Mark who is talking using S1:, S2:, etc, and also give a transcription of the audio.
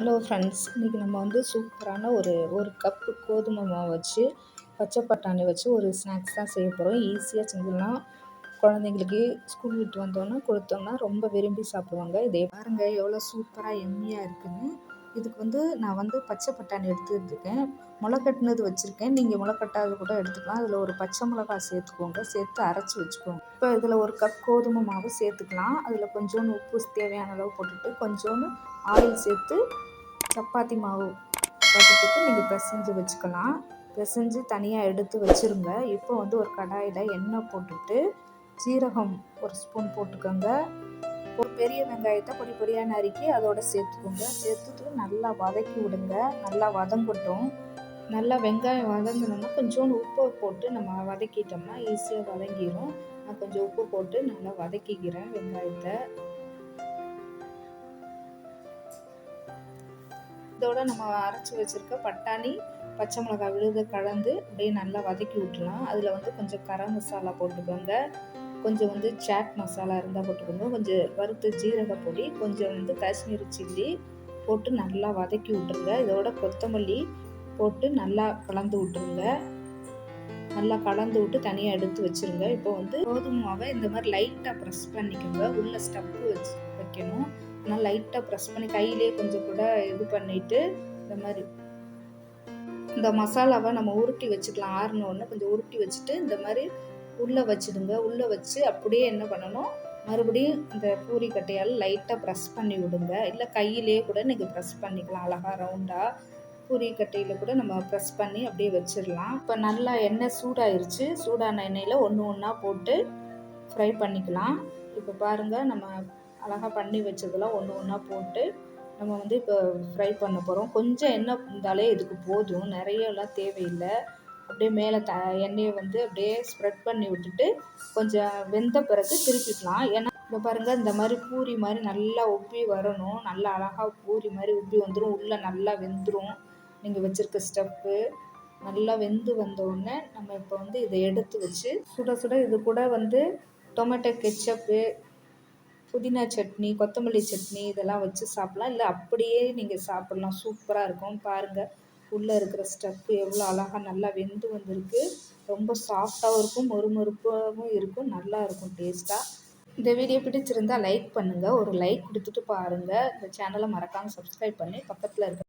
S1: Hello friends இன்றைக்கி நம்ம வந்து சூப்பரான ஒரு ஒரு கப்பு கோதுமை மாவு வச்சு பச்சை பட்டாணி வச்சு ஒரு ஸ்நாக்ஸ் தான் செய்ய போகிறோம் ஈஸியாக செஞ்சிடலாம். குழந்தைங்களுக்கு ஸ்கூல் விட்டு வந்தோன்னே கொடுத்தோம்னா ரொம்ப விரும்பி சாப்பிடுவாங்க. இதே பாருங்கள் எவ்வளோ சூப்பராக எம்மியாக இருக்குதுன்னு இதுக்கு வந்து நான் வந்து பச்சை பட்டாணி எடுத்துருக்கேன். முளைக்கட்டினது வச்சுருக்கேன். நீங்கள் முளைக்கட்டாத கூட எடுத்துக்கலாம். அதில் ஒரு பச்சை மிளகா சேர்த்துக்கோங்க. சேர்த்து அரைச்சி வச்சுக்கோங்க. இப்போ இதில் ஒரு கப் கோதுமை மாவு சேர்த்துக்கலாம். அதில் கொஞ்சோண்டு உப்பு தேவையான அளவு போட்டுட்டு கொஞ்சோண்டு ஆயில் சேர்த்து சப்பாத்தி மாவு பதத்துக்கு நீங்கள் பிசைஞ்சு வச்சுக்கலாம். பிசைஞ்சு தனியாக எடுத்து வச்சுருங்க. இப்போ வந்து ஒரு கடாயில் எண்ணெய் போட்டுட்டு சீரகம் ஒரு ஸ்பூன் போட்டுக்கோங்க. ஒரு பெரிய வெங்காயத்தை பொடி பொடியாக நறுக்கி அதோட சேர்த்துக்கோங்க. சேர்த்துட்டு நல்லா வதக்கி விடுங்க. நல்லா வதங்கட்டும். நல்லா வெங்காயம் வதங்கணும்னா கொஞ்சோண்டு உப்பு போட்டு நம்ம வதக்கிட்டோம்னா ஈஸியாக வதங்கிடும் நான் கொஞ்சம் உப்பு போட்டு நல்லா வதக்கிக்கிறேன் வெங்காயத்தை. இதோட நம்ம அரைச்சி வச்சுருக்க பட்டாணி பச்சை மிளகாய் விழுத கலந்து அப்படியே நல்லா வதக்கி விட்டுலாம். அதில் வந்து கொஞ்சம் கரம் மசாலா போட்டுக்கோங்க. கொஞ்சம் வந்து சாட் மசாலா இருந்தால் போட்டுக்கோங்க கொஞ்சம் வறுத்த ஜீரக பொடி கொஞ்சம் வந்து காஷ்மீரி சில்லி போட்டு நல்லா வதக்கி விட்டுருங்க. இதோட கொத்தமல்லி போட்டு நல்லா கலந்து விட்டுருங்க. நல்லா கலந்து விட்டு தனியாக எடுத்து வச்சுருங்க. இப்போ வந்து கோதுமை மாவை இந்த மாதிரி லைட்டாக ப்ரெஸ் பண்ணிக்கோங்க. உள்ள ஸ்டப்பு வச்சு வைக்கணும். ஆனால் லைட்டாக ப்ரெஸ் பண்ணி கையிலே கொஞ்சம் கூட இது பண்ணிவிட்டு இந்த மாதிரி இந்த மசாலாவை நம்ம உருட்டி வச்சுக்கலாம். ஆறினோடனே கொஞ்சம் உருட்டி வச்சுட்டு இந்த மாதிரி உள்ளே வச்சுடுங்க. உள்ளே வச்சு அப்படியே என்ன பண்ணணும்? மறுபடியும் இந்த பூரி கட்டையால் லைட்டாக ப்ரெஸ் பண்ணி விடுங்க. இல்லை கையிலே கூட நீங்கள் ப்ரெஸ் பண்ணிக்கலாம். அழகாக ரவுண்டாக பூரி கட்டையில் கூட நம்ம ப்ரெஸ் பண்ணி அப்படியே வச்சிடலாம். இப்போ நல்லா எண்ணெய் சூடாயிருச்சு. சூடான எண்ணெயில் ஒன்று ஒன்றா போட்டு ஃப்ரை பண்ணிக்கலாம். இப்போ பாருங்கள் நம்ம அழகாக பண்ணி வச்சதெல்லாம் ஒன்று ஒன்றா போட்டு நம்ம வந்து இப்போ ஃப்ரை பண்ண போகிறோம் கொஞ்சம் எண்ணெய் இருந்தாலே இதுக்கு போதும். நிறையலாம் தேவையில்லை. அப்படியே மேலே த எண்ணெயை வந்து அப்படியே ஸ்ப்ரெட் பண்ணி விட்டுட்டு கொஞ்சம் வெந்த பிறகு திருப்பிக்கலாம். ஏன்னா இப்போ பாருங்கள் இந்த மாதிரி பூரி மாதிரி நல்லா உப்பி வரணும். நல்லா அழகாக பூரி மாதிரி உப்பி வந்துடும் உள்ளே நல்லா வெந்துடும் நீங்கள் வச்சுருக்க ஸ்டெப்பு நல்லா வெந்து வந்தோடனே நம்ம இப்போ வந்து இதை எடுத்து வச்சு சுட சுட இது கூட வந்து டொமேட்டோ கெச்சப்பு புதினா சட்னி கொத்தமல்லி சட்னி இதெல்லாம் வச்சு சாப்பிட்லாம். இல்லை அப்படியே நீங்கள் சாப்பிட்லாம். சூப்பராக இருக்கும். பாருங்கள் உள்ளே இருக்கிற ஸ்டஃப்பு எவ்வளோ அழகாக நல்லா வெந்து வந்திருக்கு. ரொம்ப சாஃப்டாகவும் இருக்கும் மொறுமொறுப்பாகவும் இருக்கும் நல்லா இருக்கும் டேஸ்ட்டாக இந்த வீடியோ பிடிச்சிருந்தால் லைக் பண்ணுங்கள் ஒரு லைக் கொடுத்துட்டு பாருங்கள் இந்த சேனலை மறக்காமல் சப்ஸ்கிரைப் பண்ணி பக்கத்தில் இருக்க